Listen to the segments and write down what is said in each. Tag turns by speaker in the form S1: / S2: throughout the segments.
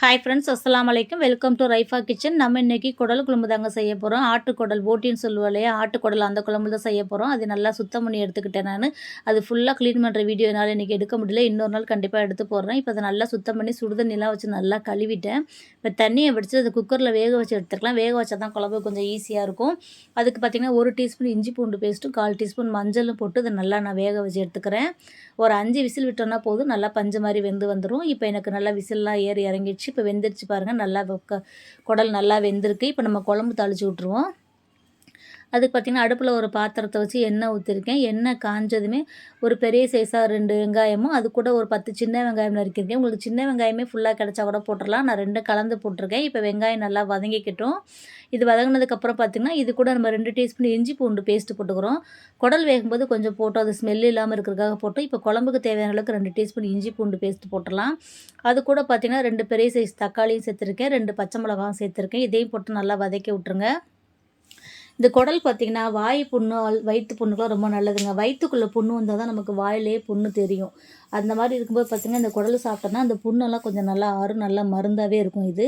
S1: Hi friends அஸ்லாம் அலைக்கும் welcome to Raifa kitchen நம்ம இன்னைக்கு குடல் குழம்பு தாங்க செய்ய போகிறோம் ஆட்டுக்குடல் போட்டின்னு சொல்லுவோம் இல்லையா ஆட்டுக்குடல் அந்த குழம்பு தான் செய்ய போகிறோம் அது நல்லா சுத்தம் பண்ணி எடுத்துக்கிட்டேன் நான். அது ஃபுல்லாக க்ளீன் பண்ணுற வீடியோ என்னால் இன்றைக்கி எடுக்க முடியல. இன்னொரு நாள் கண்டிப்பாக எடுத்து போடுறேன். இப்போ அதை நல்லா சுத்தம் பண்ணி சுடுதண்ணிலாம் வச்சு நல்லா கழுவிட்டேன். இப்போ தண்ணியை வடித்து அது குக்கரில் வேக வச்சு எடுத்துக்கலாம். வேக வச்சா தான் குழம்பு கொஞ்சம் ஈஸியாக இருக்கும். அதுக்கு பார்த்திங்கன்னா ஒரு டீஸ்பூன் இஞ்சி பூண்டு பேஸ்ட்டும் கால் டீஸ்பூன் மஞ்சளும் போட்டு அதை நல்லா நான் வேக வச்சு எடுத்துக்கிறேன். ஒரு அஞ்சு விசில் விட்டோன்னா போதும். நல்லா பஞ்சு மாதிரி வெந்து வந்துடும் இப்போ எனக்கு நல்லா விசில்லாம் ஏறி இறங்கிடுச்சு. இப்போ வெந்துருச்சு பாருங்கள் நல்லா குடல் நல்லா வெந்திருக்கு. இப்போ நம்ம குழம்பு தாளித்து விட்ருவோம் அதுக்கு பார்த்திங்கன்னா அடுப்பில் ஒரு பாத்திரத்தை வச்சு எண்ணெய் ஊற்றிருக்கேன் எண்ணெய் காஞ்சதுமே ஒரு பெரிய சைஸாக ரெண்டு வெங்காயமும் அது கூட ஒரு பத்து சின்ன வெங்காயம் நறுக்கியிருக்கேன் உங்களுக்கு சின்ன வெங்காயமே ஃபுல்லாக கிடச்சா கூட போட்டுடலாம் நான் ரெண்டு கலந்து போட்டிருக்கேன். இப்போ வெங்காயம் நல்லா வதங்கிக்கிட்டோம். இது வதங்கினதுக்கப்புறம் பார்த்திங்கன்னா இது கூட நம்ம ரெண்டு டீஸ்பூன் இஞ்சி பூண்டு பேஸ்ட்டு போட்டுக்கிறோம். குடல் வேகும்போது கொஞ்சம் போட்டோம். அது ஸ்மெல் இல்லாமல் இருக்கிறதுக்காக போட்டு இப்போ குழம்புக்கு தேவையான அளவுக்கு ரெண்டு டீஸ்பூன் இஞ்சி பூண்டு பேஸ்ட்டு போட்டுடலாம் அது கூட பார்த்திங்கன்னா ரெண்டு பெரிய சைஸ் தக்காளியும் சேர்த்துருக்கேன். ரெண்டு பச்சை மிளகாவும் சேர்த்துருக்கேன். இதையும் போட்டு நல்லா வதக்கி விட்ருங்க இந்த குடல் பார்த்திங்கன்னா வாய் புண்ணு வயிற்று புண்ணுக்கெலாம் ரொம்ப நல்லதுங்க. வயிற்றுக்குள்ளே புண்ணு வந்தால் தான் நமக்கு வாயிலே புண்ணு தெரியும். அந்த மாதிரி இருக்கும்போது பார்த்திங்கன்னா இந்த குடல் சாப்பிட்டோன்னா அந்த புண்ணெல்லாம் கொஞ்சம் நல்லா ஆறும் நல்லா மருந்தாகவே இருக்கும் இது.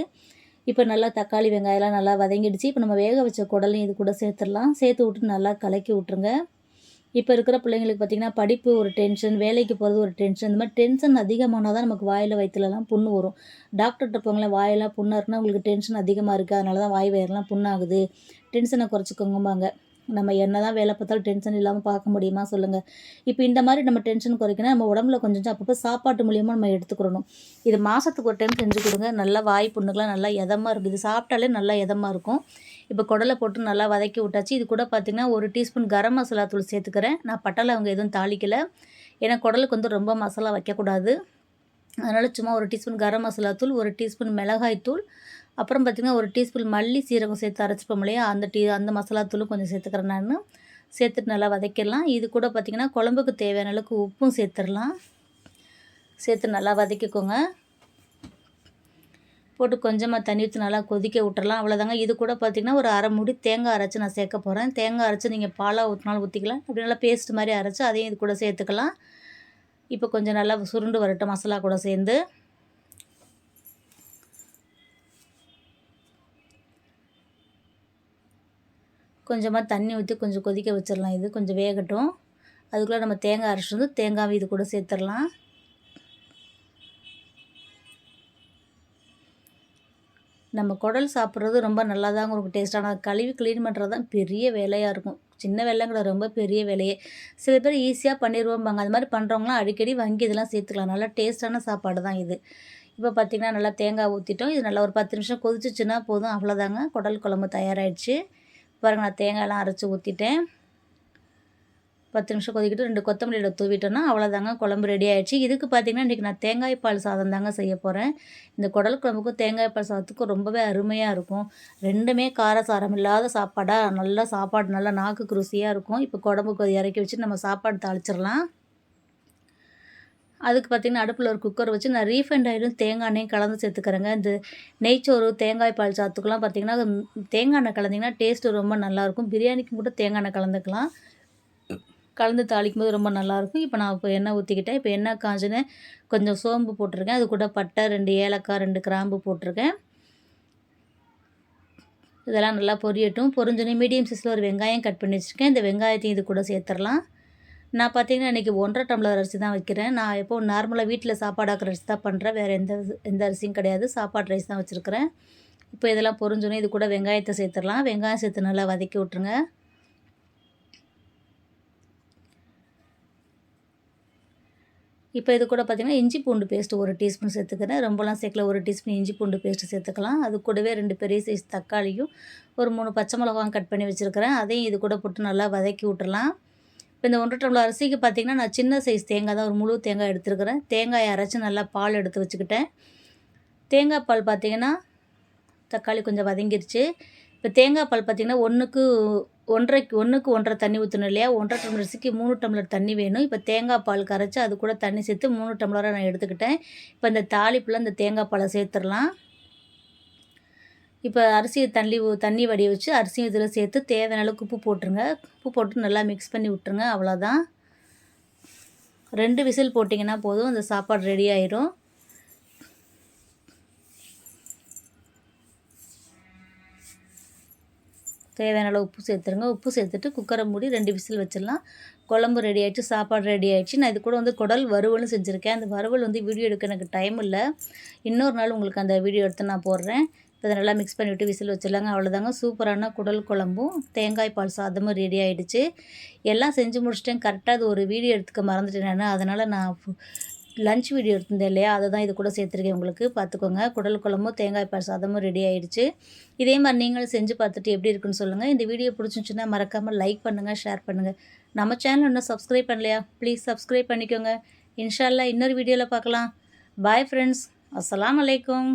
S1: இப்போ நல்லா தக்காளி வெங்காயம்லாம் நல்லா வதங்கிடுச்சு. இப்போ நம்ம வேக வச்ச குடலையும் இது கூட சேர்த்துடலாம். சேர்த்து விட்டு நல்லா கலக்கி விட்ருங்க இப்போ இருக்கிற பிள்ளைங்களுக்கு பார்த்திங்கன்னா படிப்பு ஒரு டென்ஷன் வேலைக்கு போகிறது ஒரு டென்ஷன் இந்த மாதிரி டென்ஷன் அதிகமானால் தான் நமக்கு வாயில் வயிற்றுலலாம் புண்ணு வரும். டாக்டர்கிட்ட போங்களேன் வாயெல்லாம் புண்ணாக இருக்குன்னா உங்களுக்கு டென்ஷன் அதிகமாக இருக்குது அதனால தான் வாய் வயிறுலாம் புண்ணாகுது. டென்ஷனை குறைச்சிக்கோங்கம்பாங்க. நம்ம என்ன தான் வேலை பார்த்தாலும் டென்ஷன் இல்லாமல் பார்க்க முடியுமா சொல்லுங்கள் இப்போ இந்த மாதிரி நம்ம டென்ஷன் குறைக்கணும் நம்ம உடம்புல கொஞ்சம் அப்பப்போ சாப்பாட்டு மூலியமாக நம்ம எடுத்துக்கிறணும். இது மாதத்துக்கு ஒரு டைம் செஞ்சு கொடுங்க. நல்லா வாய் புண்ணுக்கெலாம் நல்லா எதமாக இருக்கும். இது சாப்பிட்டாலே நல்லா எதமாக இருக்கும். இப்போ குடலை போட்டு நல்லா வதக்கி விட்டாச்சு. இது கூட பார்த்திங்கன்னா ஒரு டீஸ்பூன் கரம் மசாலா தூள் சேர்த்துக்கிறேன். நான் பட்டால அவங்க எதுவும் தாளிக்கலை. ஏன்னா குடலுக்கு வந்து ரொம்ப மசாலா வைக்கக்கூடாது. அதனால் சும்மா ஒரு டீஸ்பூன் கரம் மசாலா தூள் ஒரு டீஸ்பூன் மிளகாய் தூள் அப்புறம் பார்த்திங்கன்னா ஒரு டீஸ்பூன் மல்லி சீரகம் சேர்த்து அரைச்சிப்போம் இல்லையா? அந்த டீ அந்த மசாலா தூளும் கொஞ்சம் சேர்த்துக்கிறேன் நான். சேர்த்துட்டு நல்லா வதக்கிடலாம். இது கூட பார்த்திங்கன்னா குழம்புக்கு தேவையான அளவுக்கு உப்பும் சேர்த்துடலாம். சேர்த்து நல்லா வதக்கிக்கோங்க. போட்டு கொஞ்சமாக தண்ணி ஊற்றி நல்லா கொதிக்க விட்டுறலாம். அவ்வளோதாங்க இது கூட பார்த்திங்கன்னா ஒரு அரை முடி தேங்காய் அரைச்சி நான் சேர்க்க போகிறேன் தேங்காய் அரைச்சி நீங்கள் பாலாக ஊற்றினாலும் ஊற்றிக்கலாம் அப்படி நல்லா பேஸ்ட் மாதிரி அரைச்சி அதையும் இது கூட சேர்த்துக்கலாம். இப்போ கொஞ்சம் நல்லா சுருண்டு வரட்டும் மசாலா கூட சேர்ந்து. கொஞ்சமாக தண்ணி ஊற்றி கொஞ்சம் கொதிக்க வச்சிடலாம். இது கொஞ்சம் வேகட்டும். அதுக்குள்ளே நம்ம தேங்காய் அரைச்சிட்டு வந்து தேங்காய் இது கூட சேர்த்துடலாம். நம்ம குடல் சாப்பிட்றது ரொம்ப நல்லா தாங்க இருக்கும் டேஸ்ட்டான கழுவி க்ளீன் பண்ணுறது தான் பெரிய வேலையாக இருக்கும். சின்ன வேலைங்கிற ரொம்ப பெரிய வேலையே. சில பேர் ஈஸியாக பண்ணிடுவோம்பாங்க அது மாதிரி பண்ணுறவங்களாம் அடிக்கடி வங்கி இதெல்லாம் சேர்த்துக்கலாம். நல்லா டேஸ்ட்டான சாப்பாடு தான் இது. இப்போ பார்த்திங்கன்னா நல்லா தேங்காய் ஊற்றிட்டோம் இது நல்லா ஒரு பத்து நிமிஷம் கொதிச்சிச்சுன்னா போதும். அவ்வளோதாங்க குடல் குழம்பு தயாராகிடுச்சு பாருங்கள் நான் தேங்காயெல்லாம் அரைச்சி ஊற்றிட்டேன் பத்து நிமிஷம் கொதிக்கிட்டு ரெண்டு கொத்தமல்லியில் தூவிட்டோன்னா அவ்வளோதாங்க குழம்பு ரெடி ஆகிடுச்சு இதுக்கு பார்த்திங்கன்னா இன்றைக்கி நான் தேங்காய் பால் சாதம் தாங்க செய்ய போகிறேன் இந்த குடல் குழம்புக்கும் தேங்காய் பால் சாதத்துக்கும் ரொம்பவே அருமையாக இருக்கும். ரெண்டுமே காரசாரம் இல்லாத சாப்பாடாக நல்லா சாப்பாடு நல்லா நாக்குக்கு ருசியாக இருக்கும். இப்போ குழம்புக்கு இறக்கி வச்சு நம்ம சாப்பாடு தாளிச்சிடலாம். அதுக்கு பார்த்திங்கன்னா அடுப்பில் ஒரு குக்கர் வச்சு நான் ரீஃபைண்ட் ஆயிடும். தேங்காய் எண்ணெயும் கலந்து சேர்த்துக்கிறேங்க. இந்த நெய்ச்சோறு தேங்காய் பால் சாத்துக்கெலாம் பார்த்திங்கன்னா தேங்காய் எண்ணெய் கலந்திங்கன்னா டேஸ்ட்டு ரொம்ப நல்லாயிருக்கும் பிரியாணிக்கும் கூட தேங்காய் எண்ணெய் கலந்துக்கலாம். கலந்து தாளிக்கும் போது ரொம்ப நல்லாயிருக்கும் இப்போ நான் இப்போ எண்ணெய் ஊற்றிக்கிட்டேன் இப்போ எண்ணெய் காஞ்சுன்னு கொஞ்சம் சோம்பு போட்டிருக்கேன். அது கூட பட்டை ரெண்டு ஏலக்காய் ரெண்டு கிராம்பு போட்டிருக்கேன். இதெல்லாம் நல்லா பொரியட்டும். பொரிஞ்சோன்னே மீடியம் சைஸில் ஒரு வெங்காயம் கட் பண்ணி வச்சுருக்கேன். இந்த வெங்காயத்தையும் இது கூட சேர்த்துடலாம். நான் பார்த்தீங்கன்னா இன்றைக்கி ஒன்றரை டம்ளர் அரிசி தான் வைக்கிறேன். நான் எப்போ நார்மலாக வீட்டில் சாப்பாடு ஆக்கிற அரிசி தான் பண்ணுறேன் வேறு எந்த எந்த அரிசியும் கிடையாது. சாப்பாடு ரைஸ் தான் வச்சுருக்கிறேன். இப்போ இதெல்லாம் பொறிஞ்சோன்னே இது கூட வெங்காயத்தை சேர்த்துடலாம். வெங்காயம் சேர்த்து நல்லா வதக்கி விட்ருங்க இப்போ இது கூட பார்த்திங்கன்னா இஞ்சி பூண்டு பேஸ்ட்டு ஒரு டீஸ்பூன் சேர்த்துக்கிறேன். ரொம்பலாம் சேர்க்கல. ஒரு டீஸ்பூன் இஞ்சி பூண்டு பேஸ்ட்டு சேர்த்துக்கலாம். அது கூடவே ரெண்டு பெரிய சைஸ் தக்காளியும் ஒரு மூணு பச்சை மிளகாவும் கட் பண்ணி வச்சுருக்கிறேன். அதையும் இது கூட போட்டு நல்லா வதக்கி விட்டுறலாம் இப்போ இந்த ஒன்றரை டம்ளர் அரிசிக்கு பார்த்திங்கன்னா நான் சின்ன சைஸ் தேங்காய் தான் ஒரு முழு தேங்காய் எடுத்துருக்கிறேன். தேங்காயை அரைச்சி நல்லா பால் எடுத்து வச்சுக்கிட்டேன். தேங்காய் பால் பார்த்திங்கன்னா தக்காளி கொஞ்சம் வதங்கிருச்சு. இப்போ தேங்காய் பால் பார்த்திங்கன்னா ஒன்றுக்கு ஒன்றரைக்கு ஒன்றுக்கு ஒன்றரை தண்ணி ஊற்றணும் இல்லையா? ஒன்றரை டம்ளர் அரிசிக்கு மூணு டம்ளர் தண்ணி வேணும். இப்போ தேங்காய் பால் கரைச்சி அது கூட தண்ணி சேர்த்து மூணு டம்ளராக நான் எடுத்துக்கிட்டேன். இப்போ இந்த தாளிப்பில் இந்த தேங்காய் பாலை சேர்த்துடலாம். இப்போ அரிசியை தண்ணி தண்ணி வடிய வச்சு அரிசியும் இதில் சேர்த்து தேவையான அளவுக்கு உப்பு போட்டுருங்க. உப்பு போட்டு நல்லா மிக்ஸ் பண்ணி விட்டுருங்க அவ்வளோதான். ரெண்டு விசில் போட்டிங்கன்னா போதும் அந்த சாப்பாடு ரெடி ஆயிரும். தேவையான அளவு உப்பு சேர்த்துருங்க. உப்பு சேர்த்துட்டு குக்கரை மூடி ரெண்டு விசில் வச்சிடலாம். குழம்பு ரெடி ஆகிடுச்சு சாப்பாடு ரெடி ஆகிடுச்சு நான் இது கூட வந்து குடல் வறுவலும் செஞ்சுருக்கேன். அந்த வறுவல் வந்து வீடியோ எடுக்க எனக்கு டைம் இல்லை. இன்னொரு நாள் உங்களுக்கு அந்த வீடியோ எடுத்து நான் போடுறேன். இப்போ இதை நல்லா மிக்ஸ் பண்ணிவிட்டு விசில் வச்சிடலாங்க. அவ்வளோதாங்க சூப்பரான குடல் குழம்பும் தேங்காய் பால் சாதமும் ரெடி ஆகிடுச்சு எல்லாம் செஞ்சு முடிச்சிட்டேன். கரெக்டாக அது ஒரு வீடியோ எடுத்துக்க மறந்துட்டேன் நான். அதனால் நான் லஞ்ச் வீடியோ எடுத்திருந்தேன் இல்லையா? அதை தான் இது கூட சேர்த்துருக்கேன் உங்களுக்கு. பார்த்துக்கோங்க. குடல் குழம்பும் தேங்காய் பால் சாதமும் ரெடி ஆகிடுச்சு இதே மாதிரி நீங்களும் செஞ்சு பார்த்துட்டு எப்படி இருக்குன்னு சொல்லுங்கள் இந்த வீடியோ பிடிச்சிருந்துச்சுன்னா மறக்காமல் லைக் பண்ணுங்கள் ஷேர் பண்ணுங்கள் நம்ம சேனல் இன்னும் சப்ஸ்கிரைப் பண்ணலையா? ப்ளீஸ் சப்ஸ்கிரைப் பண்ணிக்கோங்க. இன்ஷால்லா இன்னொரு வீடியோவில் பார்க்கலாம். பாய் ஃப்ரெண்ட்ஸ் அஸ்லாம் வலைக்கம்